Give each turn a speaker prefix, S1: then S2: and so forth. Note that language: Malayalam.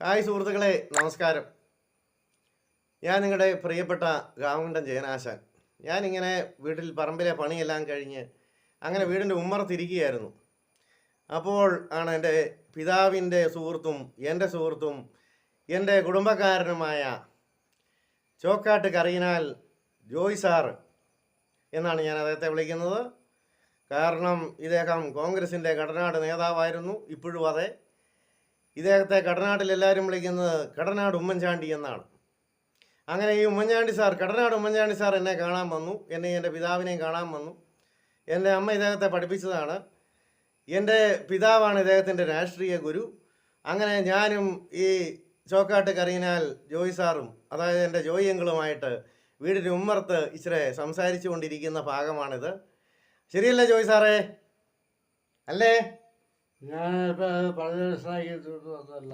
S1: ഹായ് സുഹൃത്തുക്കളെ നമസ്കാരം. ഞാൻ നിങ്ങളുടെ പ്രിയപ്പെട്ട ഗാവുണ്ടൻ ജയനാശാൻ. ഞാനിങ്ങനെ വീട്ടിൽ പറമ്പിലെ പണിയെല്ലാം കഴിഞ്ഞ് അങ്ങനെ വീടിന്റെ ഉമ്മറത്തിരിക്കുകയായിരുന്നു അപ്പോൾ ആണ് എന്റെ പിതാവിന്റെ സുഹൃത്തും എന്റെ സുഹൃത്തും എന്റെ കുടുംബക്കാരനുമായ ചോക്കാട്ട് കറിയിനാൽ ജോയ് സാർ എന്നാണ് ഞാൻ അദ്ദേഹത്തെ വിളിക്കുന്നത്. കാരണം ഇദ്ദേഹം കോൺഗ്രസിന്റെ കടനാട് നേതാവായിരുന്നു. ഇപ്പോഴും അതെ. ഇദ്ദേഹത്തെ കടനാട്ടിൽ എല്ലാവരും വിളിക്കുന്നത് കടനാട് ഉമ്മൻചാണ്ടി എന്നാണ്. അങ്ങനെ ഈ ഉമ്മൻചാണ്ടി സാർ കടനാട് ഉമ്മൻചാണ്ടി സാർ എന്നെ കാണാൻ വന്നു. എന്നെ എന്റെ പിതാവിനെയും കാണാൻ വന്നു. എന്റെ അമ്മ ഇദ്ദേഹത്തെ പഠിപ്പിച്ചതാണ്. എന്റെ പിതാവാണ് ഇദ്ദേഹത്തിന്റെ രാഷ്ട്രീയ ഗുരു. അങ്ങനെ ഞാനും ഈ ചോക്കാട്ട് കറിയിനാൽ ജോയി സാറും അതായത് എന്റെ ജോയിയങ്കളുമായിട്ട് വീടിന് ഉമ്മർത്ത് ഇച്ചിരി സംസാരിച്ചു കൊണ്ടിരിക്കുന്ന ഭാഗമാണിത്. ശരിയല്ലേ ജോയി സാറേ? അല്ലേ?
S2: ഞാൻ ഇപ്പം പറഞ്ഞ മനസ്സിലാക്കിയിട്ട് വന്നല്ല